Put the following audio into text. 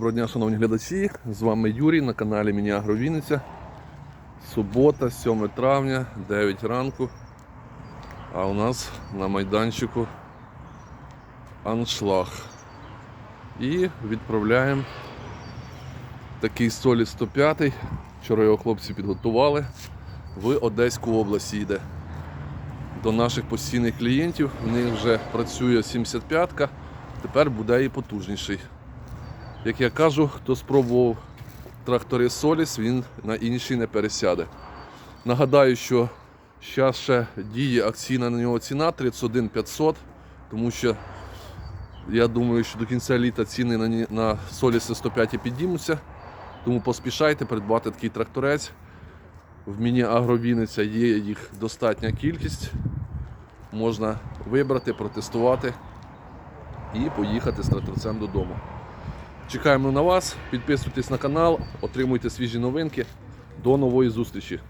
Доброго дня, шановні глядачі. З вами Юрій на каналі Міні-Агро Вінниця. Субота, 7 травня, 9 ранку. А у нас на майданчику аншлаг. І відправляємо такий солі 105. Вчора його хлопці підготували. В Одеську область їде. До наших постійних клієнтів. В них вже працює 75-ка, тепер буде і потужніший. Як я кажу, хто спробував трактори Solis, він на інший не пересяде. Нагадаю, що зараз ще діє акційна на нього ціна 31 500, тому що я думаю, що до кінця літа ціни на, на Solis 105 підіймуться. Тому поспішайте придбати такий тракторець. В міні Агровіниця є їх достатня кількість. Можна вибрати, протестувати і поїхати з тракторцем додому. Чекаємо на вас, підписуйтесь на канал, отримуйте свіжі новинки. До нової зустрічі!